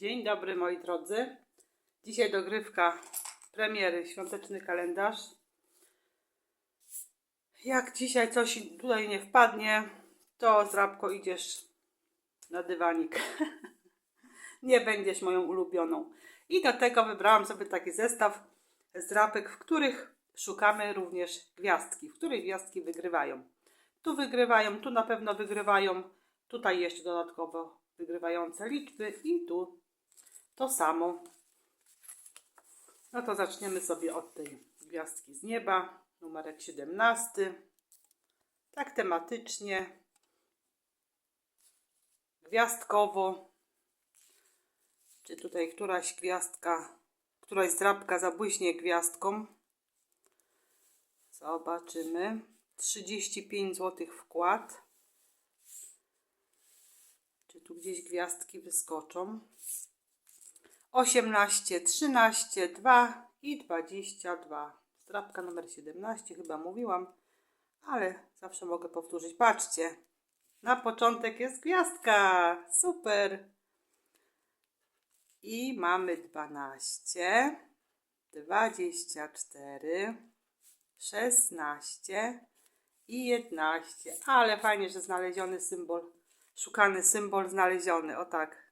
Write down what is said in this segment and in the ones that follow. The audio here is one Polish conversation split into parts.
Dzień dobry moi drodzy. Dzisiaj dogrywka premiery świąteczny kalendarz. Jak dzisiaj coś tutaj nie wpadnie, to zrabko idziesz na dywanik. nie będziesz moją ulubioną. I do tego wybrałam sobie taki zestaw zdrapek, w których szukamy również gwiazdki, w których gwiazdki wygrywają. Tu wygrywają, tu na pewno wygrywają, tutaj jeszcze dodatkowo wygrywające liczby i tu to samo. No to zaczniemy sobie od tej gwiazdki z nieba, numerek 17. Tak tematycznie, gwiazdkowo. Czy tutaj któraś gwiazdka, któraś zdrabka zabłyśnie gwiazdką? Zobaczymy. 35 zł wkład. Czy tu gdzieś gwiazdki wyskoczą? 18, 13, 2 i 22. Strapka numer 17, chyba mówiłam, ale zawsze mogę powtórzyć. Patrzcie, na początek jest gwiazdka. Super. I mamy 12, 24, 16 i 11. Ale fajnie, że znaleziony symbol, szukany symbol znaleziony. O tak.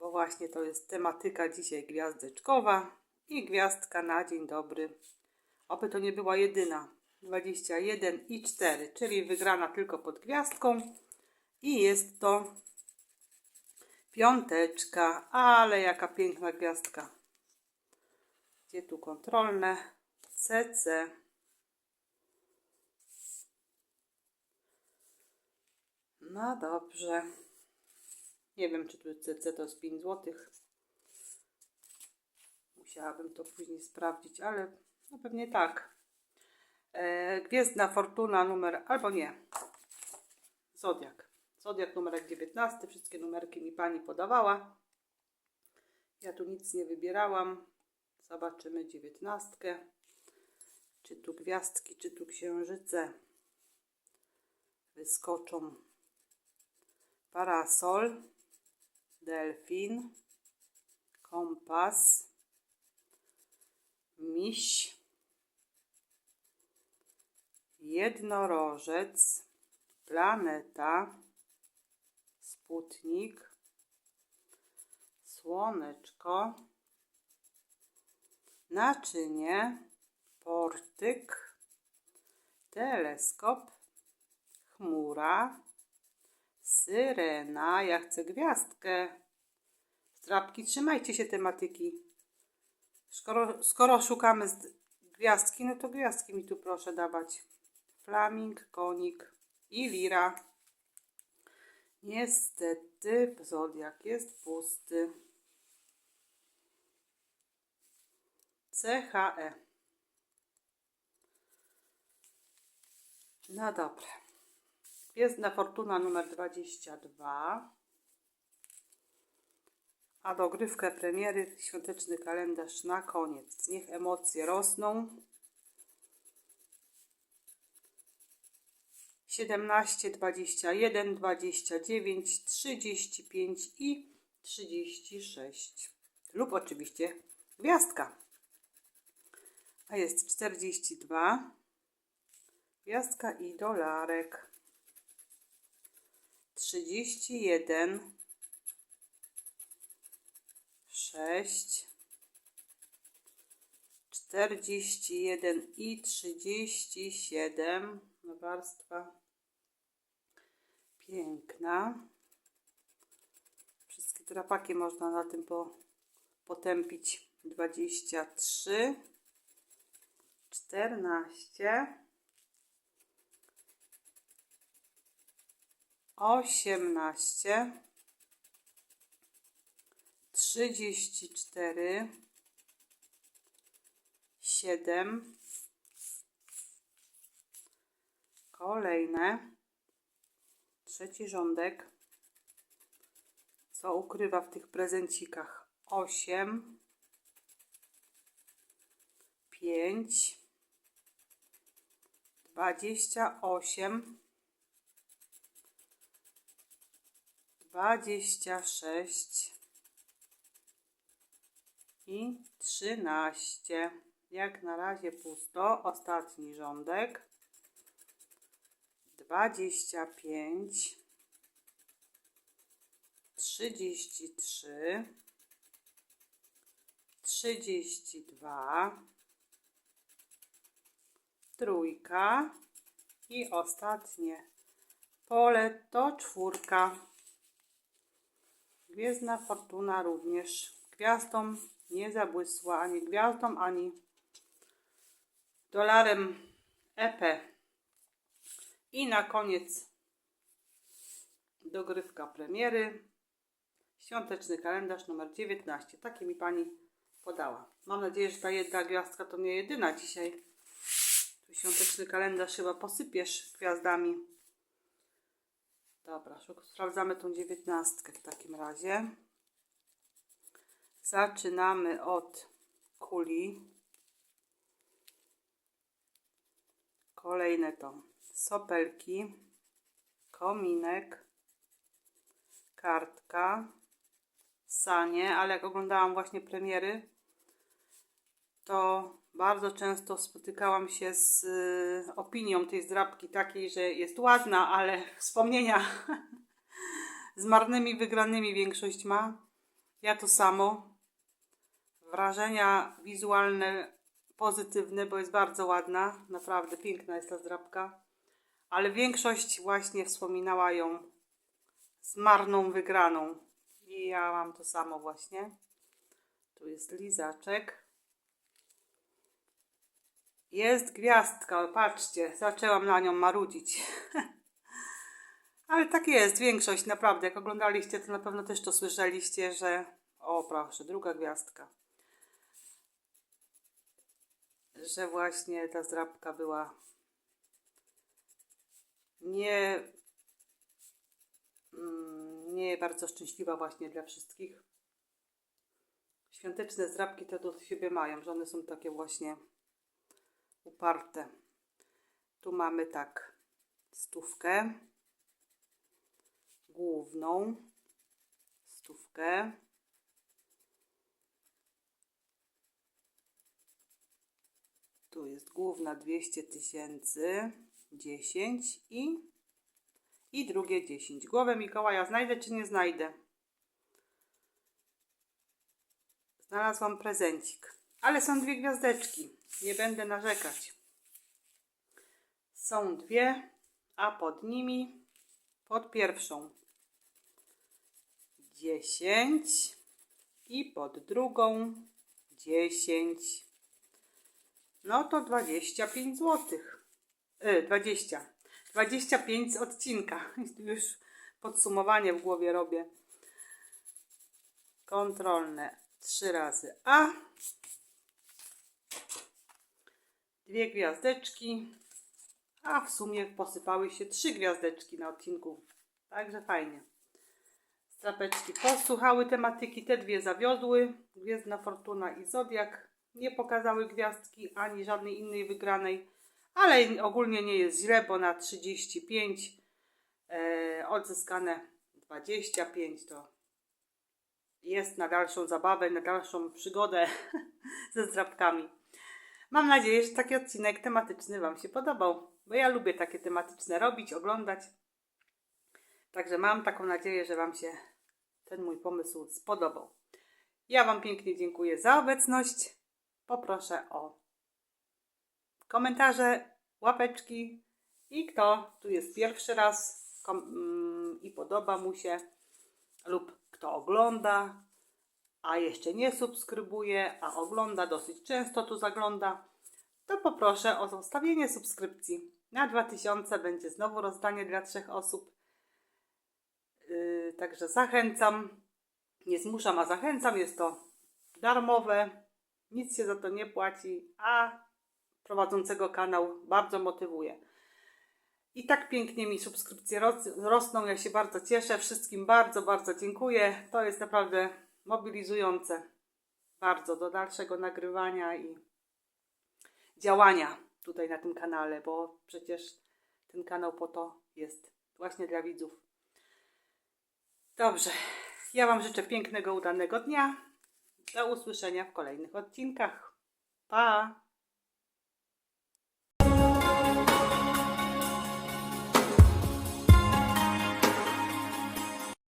Bo właśnie to jest tematyka dzisiaj gwiazdeczkowa i gwiazdka na dzień dobry. Oby to nie była jedyna. 21 i 4, czyli wygrana tylko pod gwiazdką. I jest to piąteczka, ale jaka piękna gwiazdka. Gdzie tu kontrolne? CC. No dobrze. Nie wiem, czy tu CC to jest 5 zł. Musiałabym to później sprawdzić, ale no pewnie tak. E, Gwiezdna Fortuna numer, albo nie. Zodiak. Zodiak numerek 19. Wszystkie numerki mi pani podawała. Ja tu nic nie wybierałam. Zobaczymy dziewiętnastkę. Czy tu gwiazdki, czy tu księżyce wyskoczą. Parasol, delfin, kompas, miś, jednorożec, planeta, sputnik, słoneczko, naczynie, portyk, teleskop, chmura, syrena, ja chcę gwiazdkę. Strapki, trzymajcie się tematyki. Skoro, skoro szukamy gwiazdki, no to gwiazdki mi tu proszę dawać. Flaming, konik i lira. Niestety zodiak jest pusty. CHE. No dobra. Gwiezdna Fortuna numer 22. A dogrywkę premiery świąteczny kalendarz na koniec. Niech emocje rosną. 17, 21, 29, 35 i 36. Lub oczywiście gwiazdka. A jest 42. Gwiazdka i dolarek. 31, 6, 41 i 37. No warstwa piękna. Wszystkie drapaki można na tym po, potępić. 23, 14, osiemnaście, trzydzieści cztery, siedem, kolejne, trzeci rządek, co ukrywa w tych prezencikach, osiem, pięć, dwadzieścia osiem, dwadzieścia sześć, i 13. Jak na razie pusto. Ostatni rządek. 25. 33. 32. Trójka. I ostatnie pole to czwórka. Gwiezdna Fortuna również gwiazdą nie zabłysła, ani gwiazdą, ani dolarem EP. I na koniec dogrywka premiery. Świąteczny kalendarz numer 19. Taki mi pani podała. Mam nadzieję, że ta jedna gwiazdka to nie jedyna dzisiaj. Tu świąteczny kalendarz chyba posypiesz gwiazdami. Dobra, sprawdzamy tą dziewiętnastkę w takim razie. Zaczynamy od kuli. Kolejne to sopelki, kominek, kartka, sanie, ale jak oglądałam właśnie premiery, to bardzo często spotykałam się z y, opinią tej zdrabki takiej, że jest ładna, ale wspomnienia z marnymi wygranymi większość ma. Ja to samo. Wrażenia wizualne pozytywne, bo jest bardzo ładna. Naprawdę piękna jest ta zdrabka. Ale większość właśnie wspominała ją z marną wygraną. I ja mam to samo właśnie. Tu jest lizaczek. Jest gwiazdka, patrzcie, zaczęłam na nią marudzić. Ale tak jest, większość naprawdę. Jak oglądaliście, to na pewno też to słyszeliście, że. O, proszę, druga gwiazdka. Że właśnie ta zdrabka była nie. mm, Nie bardzo szczęśliwa właśnie dla wszystkich. Świąteczne zdrabki to do siebie mają, że one są takie właśnie uparte. Tu mamy tak stówkę główną, stówkę, tu jest główna 200 tysięcy, 10 i, i drugie 10. Głowę Mikołaja znajdę czy nie znajdę? Znalazłam prezencik, ale są dwie gwiazdeczki, nie będę narzekać. Są dwie, a pod nimi pod pierwszą 10 i pod drugą 10. No to 25 zł. Y, 20. 25 z odcinka. Już podsumowanie w głowie robię. Kontrolne 3 razy A. Dwie gwiazdeczki. A w sumie posypały się trzy gwiazdeczki na odcinku. Także fajnie. Strapeczki posłuchały tematyki, te dwie zawiodły. Gwiezdna Fortuna i Zodiak nie pokazały gwiazdki ani żadnej innej wygranej, ale ogólnie nie jest źle, bo na 35 e, odzyskane 25 to jest na dalszą zabawę, na dalszą przygodę ze zdrabkami. Mam nadzieję, że taki odcinek tematyczny Wam się podobał, bo ja lubię takie tematyczne robić, oglądać. Także mam taką nadzieję, że Wam się ten mój pomysł spodobał. Ja Wam pięknie dziękuję za obecność. Poproszę o komentarze, łapeczki i kto tu jest pierwszy raz mm, i podoba mu się lub kto ogląda, a jeszcze nie subskrybuje, a ogląda dosyć często tu zagląda, to poproszę o zostawienie subskrypcji. Na 2000 będzie znowu rozdanie dla trzech osób. Yy, także zachęcam. Nie zmuszam, a zachęcam. Jest to darmowe. Nic się za to nie płaci, a prowadzącego kanał bardzo motywuje. I tak pięknie mi subskrypcje ros- rosną. Ja się bardzo cieszę. Wszystkim bardzo, bardzo dziękuję. To jest naprawdę mobilizujące. Bardzo do dalszego nagrywania i działania tutaj na tym kanale, bo przecież ten kanał po to jest właśnie dla widzów. Dobrze. Ja Wam życzę pięknego, udanego dnia. Do usłyszenia w kolejnych odcinkach. Pa!